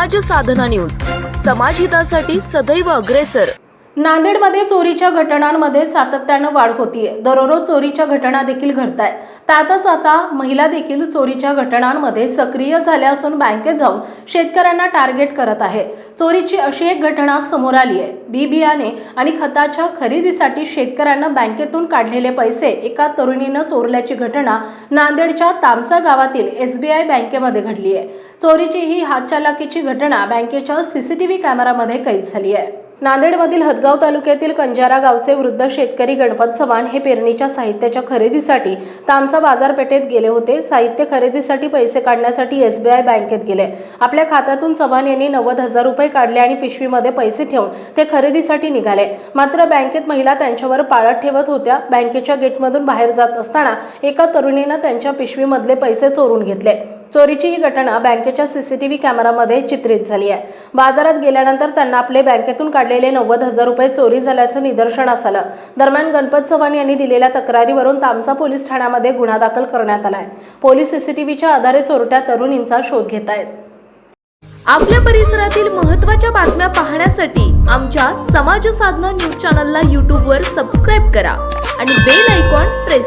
साधना news. समाजहितासाठी सदैव अग्रेसर. नांदेडमध्ये चोरीच्या घटनांमध्ये सातत्यानं वाढ होतीये. दररोज चोरीच्या घटना देखील घडत आहेत त्यातच आता महिला देखील चोरीच्या घटनांमध्ये सक्रिय झाल्या असून बँकेत जाऊन शेतकऱ्यांना टार्गेट करत आहे. चोरीची अशी एक घटना समोर आली आहे. बी बियाणे आणि खताच्या खरेदीसाठी शेतकऱ्यांना बँकेतून काढलेले पैसे एका तरुणीनं चोरल्याची घटना नांदेडच्या तामसा गावातील एस बी आय बँकेमध्ये घडली आहे. चोरीची ही हातचालाकीची घटना बँकेच्या सीसीटीव्ही कॅमेरामध्ये कैद झाली आहे. नांदेडमधील हदगाव तालुक्यातील कंजारा गावचे वृद्ध शेतकरी गणपत चव्हाण हे पेरणीच्या साहित्याच्या खरेदीसाठी तामसा बाजारपेठेत गेले होते. साहित्य खरेदीसाठी पैसे काढण्यासाठी एसबीआय बँकेत गेले. आपल्या खात्यातून चव्हाण यांनी नव्वद हजार रुपये काढले आणि पिशवीमध्ये पैसे ठेवून ते खरेदीसाठी निघाले. मात्र बँकेत महिला त्यांच्यावर पाळत ठेवत होत्या. बँकेच्या गेटमधून बाहेर जात असताना एका तरुणीनं त्यांच्या पिशवीमधले पैसे चोरून घेतले. चोरीची ही घटना बँकेच्या सीसीटीव्ही कॅमेरामध्ये चित्रित झाली आहे. बाजारात गेल्यानंतर त्यांना आपले बँकेतून काढलेले नव्वद हजार रुपये चोरी झाल्याचं निदर्शनास आलं दरम्यान गणपत चव्हाण यांनी दिलेल्या तक्रारीवरून तामसा पोलीस ठाण्यामध्ये गुन्हा दाखल करण्यात आलाय. पोलीस सीसीटीव्हीच्या आधारे चोरट्या तरुणींचा शोध घेत आहेत. आपल्या परिसरातील महत्त्वाच्या बातम्या पाहण्यासाठी आमच्या समाज साधना न्यूज चॅनलला यूट्यूबवर सबस्क्राईब करा आणि बेल आयकॉन प्रेस